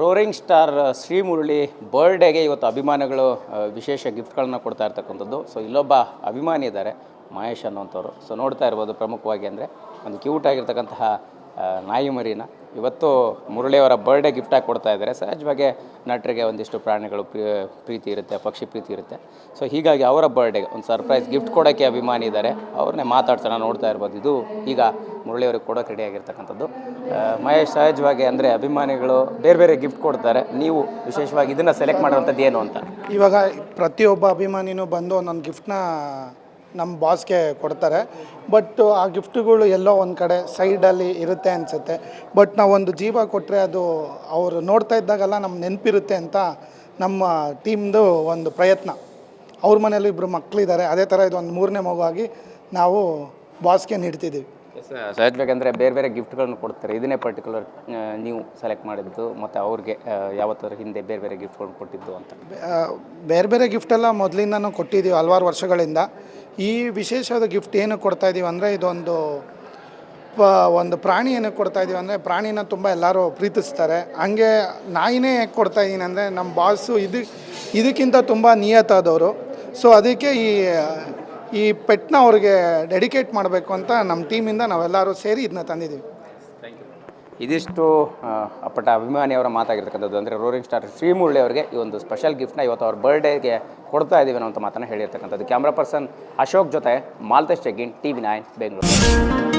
Roaring star Sri Murali ಬರ್ಡೇಗೆ ಇವತ್ತು ಅಭಿಮಾನಿಗಳು ವಿಶೇಷ ಗಿಫ್ಟ್ಗಳನ್ನ ಕೊಡ್ತಾ ಇರ್ತಕ್ಕಂಥದ್ದು. ಸೊ, ಇಲ್ಲೊಬ್ಬ ಅಭಿಮಾನಿ ಇದ್ದಾರೆ, ಮಹೇಶ್ ಅನ್ನೋಂಥವ್ರು ಸೊ, ನೋಡ್ತಾ ಇರ್ಬೋದು ಪ್ರಮುಖವಾಗಿ ಅಂದರೆ, ಒಂದು ಕ್ಯೂಟ್ ಆಗಿರ್ತಕ್ಕಂತಹ ನಾಯಿ ಮರಿನ. ಇವತ್ತು ಮುರಳಿಯವರ ಬರ್ಡೇ ಗಿಫ್ಟಾಗಿ ಕೊಡ್ತಾ ಇದ್ದಾರೆ. ಸಹಜವಾಗಿ ನಟರಿಗೆ ಒಂದಿಷ್ಟು ಪ್ರಾಣಿಗಳು ಪ್ರಿ- ಪ್ರೀತಿ ಇರುತ್ತೆ ಪಕ್ಷಿ ಪ್ರೀತಿ ಇರುತ್ತೆ. ಸೊ ಹೀಗಾಗಿ ಅವರ ಬರ್ಡೇಗೆ ಒಂದು ಸರ್ಪ್ರೈಸ್ ಗಿಫ್ಟ್ ಕೊಡೋಕ್ಕೆ ಅಭಿಮಾನಿ ಇದ್ದಾರೆ. ಅವ್ರನ್ನೇ ಮಾತಾಡ್ಸೋಣ ನೋಡ್ತಾ ಇರ್ಬೋದು. ಇದು ಈಗ ಮುರಳಿಯವ್ರಿಗೆ ಕೊಡೋಕೆ ರೆಡಿ ಆಗಿರ್ತಕ್ಕಂಥದ್ದು. ಆ, ಮಹೇಶ್ ಸಹಜವಾಗಿ ಅಂದರೆ ಅಭಿಮಾನಿಗಳು ಬೇರೆ ಬೇರೆ ಗಿಫ್ಟ್ ಕೊಡ್ತಾರೆ. ನೀವು ವಿಶೇಷವಾಗಿ ಇದನ್ನು ಸೆಲೆಕ್ಟ್ ಮಾಡುವಂಥದ್ದು ಏನು ಅಂತ? ಇವಾಗ ಪ್ರತಿಯೊಬ್ಬ ಅಭಿಮಾನಿನೂ ಬಂದು ಒಂದೊಂದು ಗಿಫ್ಟ್ನ ನಮ್ಮ ಬಾಸ್ಗೆ ಕೊಡ್ತಾರೆ. ಬಟ್ ಆ ಗಿಫ್ಟ್ಗಳು ಎಲ್ಲೋ ಒಂದು ಕಡೆ ಸೈಡಲ್ಲಿ ಇರುತ್ತೆ ಅನಿಸುತ್ತೆ. ಬಟ್ ನಾವು ಒಂದು ಜೀವ ಕೊಟ್ಟರೆ ಅದು ಅವರು ನೋಡ್ತಾ ಇದ್ದಾಗೆಲ್ಲ ನಮ್ಮ ನೆನಪಿರುತ್ತೆ ಅಂತ ನಮ್ಮ ಟೀಮ್ದು ಒಂದು ಪ್ರಯತ್ನ. ಅವ್ರ ಮನೇಲಿ ಇಬ್ಬರು ಮಕ್ಕಳಿದ್ದಾರೆ ಅದೇ ಥರ ಇದು ಒಂದು ಮೂರನೇ ಮಗುವಾಗಿ ನಾವು ಬಾಸ್ಗೆ ನೀಡ್ತಿದ್ದೀವಿ ಅಂದರೆ ಬೇರೆ ಬೇರೆ ಗಿಫ್ಟ್ಗಳನ್ನು ಕೊಡ್ತಾರೆ. ಇದನ್ನೇ ಪರ್ಟಿಕ್ಯುಲರ್ ನೀವು ಸೆಲೆಕ್ಟ್ ಮಾಡಿದ್ದು ಮತ್ತು ಅವ್ರಿಗೆ ಯಾವತ್ತರ ಯಾವತ್ತಾದ್ರೂ ಹಿಂದೆ ಬೇರೆ ಬೇರೆ ಗಿಫ್ಟ್ಗಳನ್ನು ಕೊಟ್ಟಿದ್ದು ಅಂತ. ಬೇರೆ ಬೇರೆ ಗಿಫ್ಟೆಲ್ಲ ಮೊದಲಿಂದನೂ ಕೊಟ್ಟಿದ್ದೀವಿ ಹಲವಾರು ವರ್ಷಗಳಿಂದ. ಈ ವಿಶೇಷವಾದ ಗಿಫ್ಟ್ ಏನು ಕೊಡ್ತಾ ಇದ್ದೀವಿ ಅಂದರೆ ಇದೊಂದು ಒಂದು ಪ್ರಾಣಿ ಏನಕ್ಕೆ ಕೊಡ್ತಾ ಇದ್ದೀವಿ ಅಂದರೆ ಪ್ರಾಣಿನ ತುಂಬ ಎಲ್ಲರೂ ಪ್ರೀತಿಸ್ತಾರೆ. ಹಂಗೆ ನಾಯಿನೇ ಯಾಕೆ ಕೊಡ್ತಾ ಇದ್ದೀನಿ ಅಂದರೆ ನಮ್ಮ ಬಾಸು ಇದು, ಇದಕ್ಕಿಂತ ತುಂಬ ನಿಯತ್ತಾದವರು. ಸೊ ಅದಕ್ಕೆ ಈ ಈ ಪೆಟ್ನ ಅವ್ರಿಗೆ ಡೆಡಿಕೇಟ್ ಮಾಡಬೇಕು ಅಂತ ನಮ್ಮ ಟೀಮಿಂದ ನಾವೆಲ್ಲರೂ ಸೇರಿ ಇದನ್ನ ತಂದಿದ್ದೀವಿ ಇದಿಷ್ಟು ಅಪ್ಪಟ ಅಪ್ಪಟ ಅಭಿಮಾನಿಯವರ ಮಾತಾಗಿರ್ತಕ್ಕಂಥದ್ದು. ಅಂದರೆ ರೋರಿಂಗ್ ಸ್ಟಾರ್ ಶ್ರೀಮುರಳಿ ಅವರಿಗೆ ಈ ಒಂದು ಸ್ಪೆಷಲ್ ಗಿಫ್ಟ್ನ ಇವತ್ತು ಅವ್ರ ಬರ್ಡೇಗೆ ಕೊಡ್ತಾ ಇದ್ದೀವಿ ಅಂತ ಮಾತನ್ನು ಹೇಳಿರ್ತಕ್ಕಂಥದ್ದು. ಕ್ಯಾಮ್ರಾ ಪರ್ಸನ್ ಅಶೋಕ್ ಜೊತೆ Malatesh Cheggin T V nine Bengaluru